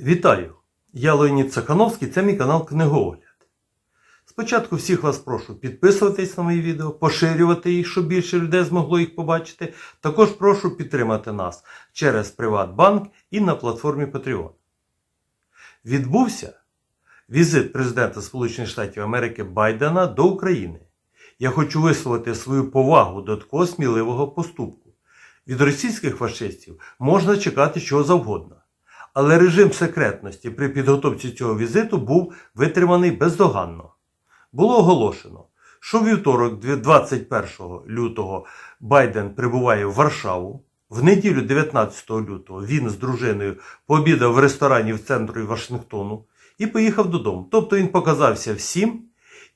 Вітаю! Я Леонід Цехановський, це мій канал Книгоогляд. Спочатку всіх вас прошу підписуватись на мої відео, поширювати їх, щоб більше людей змогло їх побачити. Також прошу підтримати нас через Приватбанк і на платформі Patreon. Відбувся візит президента Сполучених Штатів Америки Байдена до України. Я хочу висловити свою повагу до такого сміливого поступку. Від російських фашистів можна чекати чого завгодно. Але режим секретності при підготовці цього візиту був витриманий бездоганно. Було оголошено, що вівторок, 21 лютого, Байден прибуває в Варшаву. В неділю 19 лютого він з дружиною пообідав в ресторані в центрі Вашингтону і поїхав додому. Тобто він показався всім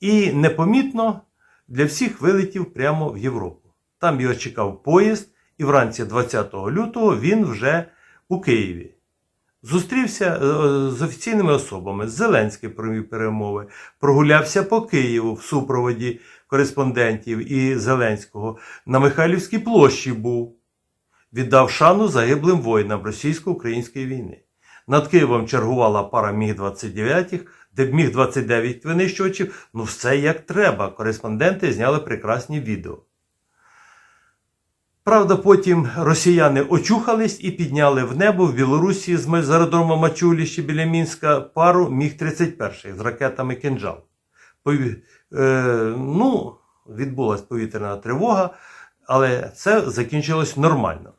і непомітно для всіх вилетів прямо в Європу. Там його чекав поїзд, і вранці 20 лютого він вже у Києві. Зустрівся е, з офіційними особами, з Зеленським провів перемови, прогулявся по Києву в супроводі кореспондентів і Зеленського. На Михайлівській площі був, віддав шану загиблим воїнам російсько-української війни. Над Києвом чергувала пара Міг-29, де Міг-29 винищувачів. Ну, все як треба. Кореспонденти зняли прекрасні відео. Правда, потім росіяни очухались і підняли в небо в Білорусі з аеродрома Мачуліщі біля Мінська пару Міг-31 з ракетами «Кинджал». Пові- Е, ну, відбулася повітряна тривога, але це закінчилось нормально.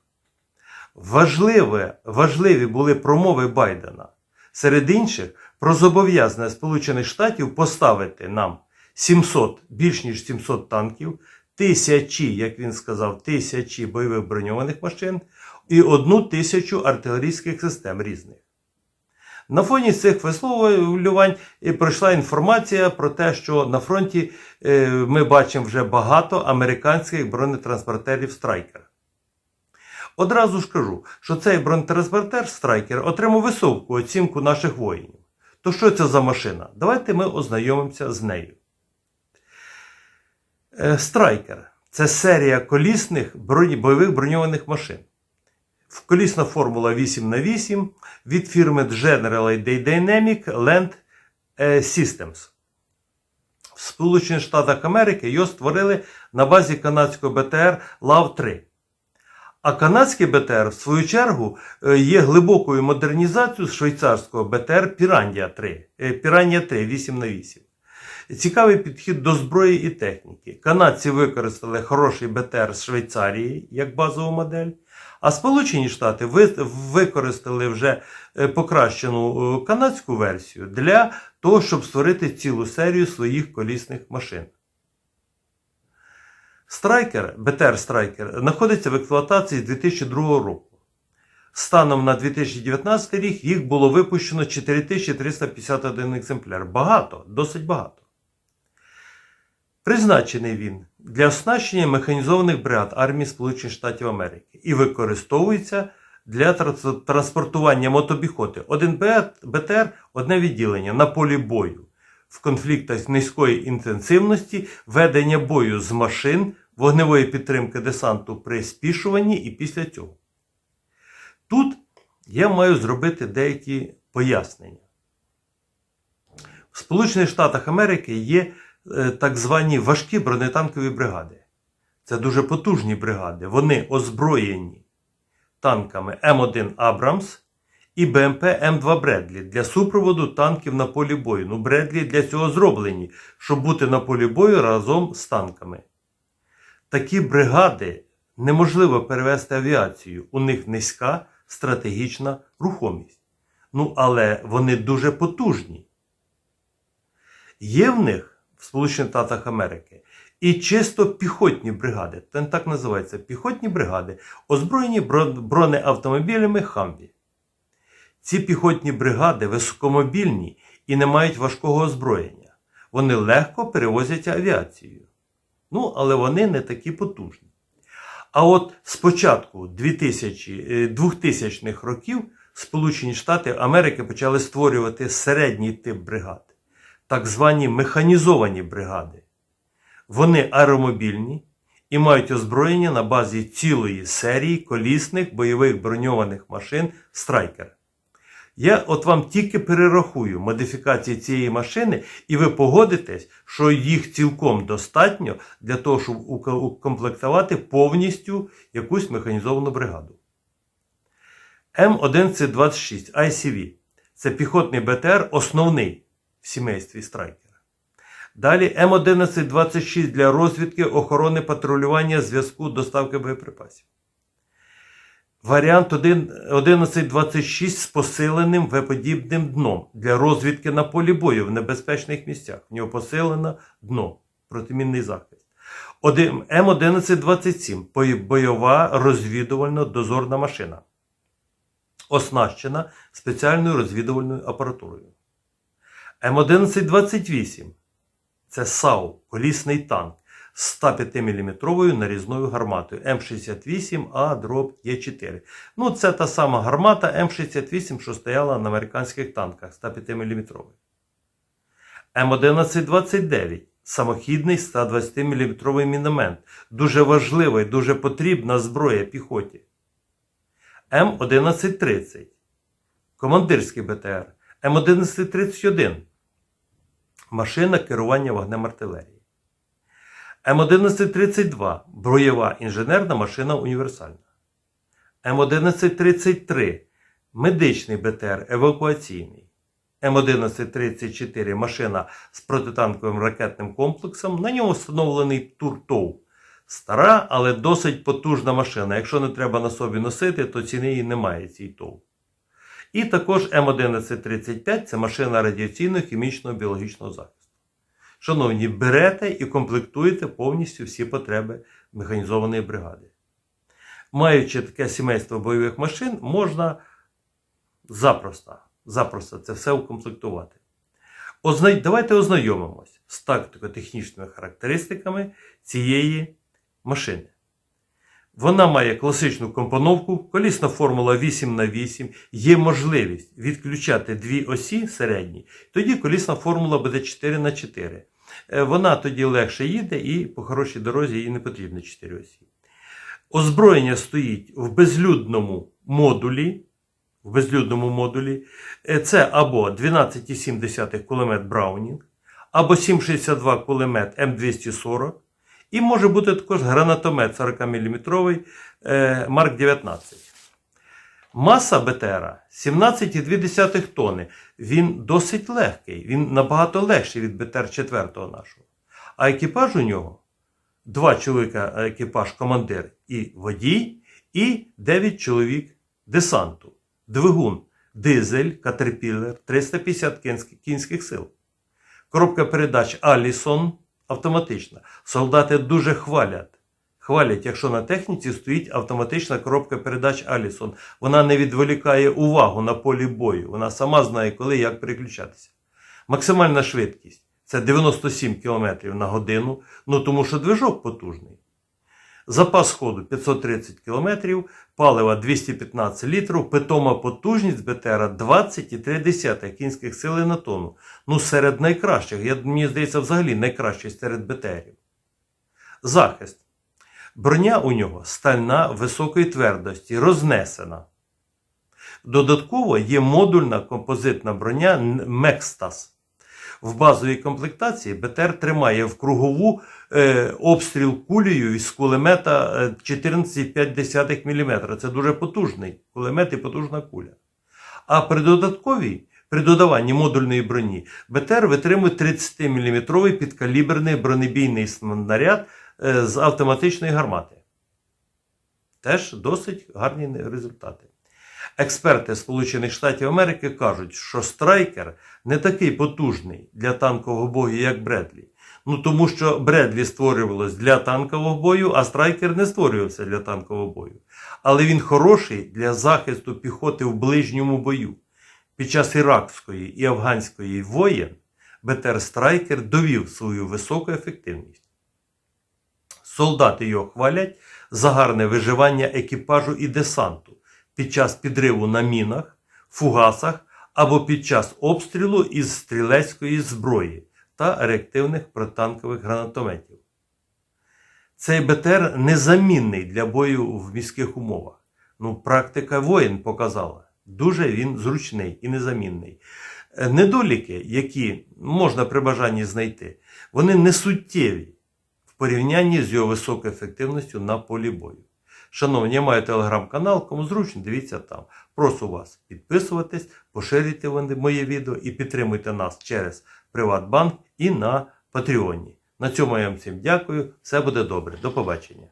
Важливе, важливі були промови Байдена. Серед інших про зобов'язання Сполучених Штатів поставити нам 700, більш ніж 700 танків, тисячі, як він сказав, тисячі бойових броньованих машин і одну тисячу артилерійських систем різних. На фоні цих висловлювань пройшла інформація про те, що на фронті е, ми бачимо вже багато американських бронетранспортерів Страйкер. Одразу ж кажу, що цей бронетранспортер Страйкер отримав високу оцінку наших воїнів. То що це за машина? Давайте ми ознайомимося з нею. Е, Страйкер це серія колісних бойових броньованих машин. Колісна формула 8х8 від фірми General Dynamic Land е, Systems. В Сполучених Штатах Америки його створили на базі канадського БТР LAV-3. А канадський БТР, в свою чергу, е, є глибокою модернізацією швейцарського БТР Piranha 3, е, 3 8х8. Цікавий підхід до зброї і техніки. Канадці використали хороший БТР з Швейцарії як базову модель, а Сполучені Штати використали вже е, покращену е, канадську версію для того, щоб створити цілу серію своїх колісних машин. Страйкер, БТР Страйкер, знаходиться в експлуатації з 2002 року. Станом на 2019 рік їх було випущено 4351 екземпляр. Багато, досить багато. Призначений він для оснащення механізованих бригад армії Сполучених Штатів Америки і використовується для транспортування мотобіхоти. Один БТР одне відділення на полі бою в конфліктах низької інтенсивності, ведення бою з машин, вогневої підтримки десанту при спішуванні і після цього. Тут я маю зробити деякі пояснення. В Сполучених Штатах Америки є так звані важкі бронетанкові бригади. Це дуже потужні бригади. Вони озброєні танками М1 Абрамс і БМП М2 Бредлі для супроводу танків на полі бою. Ну, Бредлі для цього зроблені, щоб бути на полі бою разом з танками. Такі бригади неможливо перевести авіацію. У них низька стратегічна рухомість. Ну, але вони дуже потужні. Є в них в Сполучених Штатах Америки і чисто піхотні бригади, так називається піхотні бригади, озброєні бронеавтомобілями Хамві. Ці піхотні бригади високомобільні і не мають важкого озброєння. Вони легко перевозять авіацію. Ну, але вони не такі потужні. А от з початку 2000, е, 2000-х років Сполучені Штати Америки почали створювати середній тип бригад, так звані механізовані бригади. Вони аеромобільні і мають озброєння на базі цілої серії колісних бойових броньованих машин Страйкер. Я от вам тільки перерахую модифікації цієї машини, і ви погодитесь, що їх цілком достатньо для того, щоб укомплектувати повністю якусь механізовану бригаду. М1126 ICV це піхотний БТР, основний в сімействі страйкера. Далі М1126 для розвідки, охорони, патрулювання, зв'язку, доставки боєприпасів. Варіант 1 1126 з посиленим В-подібним дном для розвідки на полі бою в небезпечних місцях. В нього посилене дно, протимінний захист. Один- М1127 бойова розвідувально дозорна машина, оснащена спеціальною розвідувальною апаратурою. М1128 це САУ, колісний танк з 105 мм нарізною гарматою М68А дроб Е4. Ну, це та сама гармата М68, що стояла на американських танках 105 мм. М1129 самохідний 120 мм міномет. Дуже важлива і дуже потрібна зброя піхоті. М1130 командирський БТР. М1131 машина керування вогнем артилерії. М1132 бойова інженерна машина універсальна. М1133 медичний БТР евакуаційний. М1134 машина з протитанковим ракетним комплексом. На ньому встановлений Туртоу. Стара, але досить потужна машина. Якщо не треба на собі носити, то ціни її немає цій ТОВ. І також М1135 це машина радіаційного, хімічного, біологічного захисту. Шановні, берете і комплектуєте повністю всі потреби механізованої бригади. Маючи таке сімейство бойових машин, можна запросто, запросто це все укомплектувати. Озна... Давайте ознайомимось з тактико-технічними характеристиками цієї машини. Вона має класичну компоновку, колісна формула 8х8, є можливість відключати дві осі середні, тоді колісна формула буде 4х4. Е, Вона тоді легше їде і по хорошій дорозі їй не потрібно 4 осі. Озброєння стоїть в безлюдному модулі. В безлюдному модулі. Е, Це або 12,7 кулемет Браунінг, або 7,62 кулемет М240, і може бути також гранатомет 40-мм Марк 19. Маса БТРа 17,2 тонни. Він досить легкий, він набагато легший від БТР 4 нашого. А екіпаж у нього два чоловіка екіпаж, командир і водій, і 9 чоловік десанту. Двигун, дизель, катерпілер, 350 кінських- кінських сил. Коробка передач Алісон автоматична. Солдати дуже хвалять. Хвалять, якщо на техніці стоїть автоматична коробка передач Алісон. Вона не відволікає увагу на полі бою. Вона сама знає, коли як переключатися. Максимальна швидкість це 97 км на годину, ну тому що движок потужний. Запас ходу 530 км, палива 215 літрів, питома потужність БТРа 20,3 кінських сили на тонну. Ну, серед найкращих, я, мені здається, взагалі найкращий серед БТРів. Захист. Броня у нього стальна високої твердості, рознесена. Додатково є модульна композитна броня Мекстас. В базовій комплектації БТР тримає в кругову е, обстріл кулею із кулемета е, 14,5 мм. Це дуже потужний кулемет і потужна куля. А при додатковій, при додаванні модульної броні, БТР витримує 30-мм підкаліберний бронебійний снаряд е, з автоматичної гармати. Теж досить гарні результати. Експерти Сполучених Штатів Америки кажуть, що страйкер не такий потужний для танкового бою, як Бредлі. Ну тому що Бредлі створювалось для танкового бою, а страйкер не створювався для танкового бою. Але він хороший для захисту піхоти в ближньому бою. Під час іракської і афганської воєн БТР Страйкер довів свою високу ефективність. Солдати його хвалять за гарне виживання екіпажу і десанту під час підриву на мінах, фугасах або під час обстрілу із стрілецької зброї та реактивних протитанкових гранатометів. Цей БТР незамінний для бою в міських умовах. Ну, практика воїн показала. Дуже він зручний і незамінний. Е, Недоліки, які можна при бажанні знайти, вони не суттєві в порівнянні з його високою ефективністю на полі бою. Шановні, я маю телеграм-канал, кому зручно, дивіться там. Прошу вас підписуватись, поширюйте моє відео і підтримуйте нас через Приватбанк і на Патреоні. На цьому я вам всім дякую. Все буде добре. До побачення.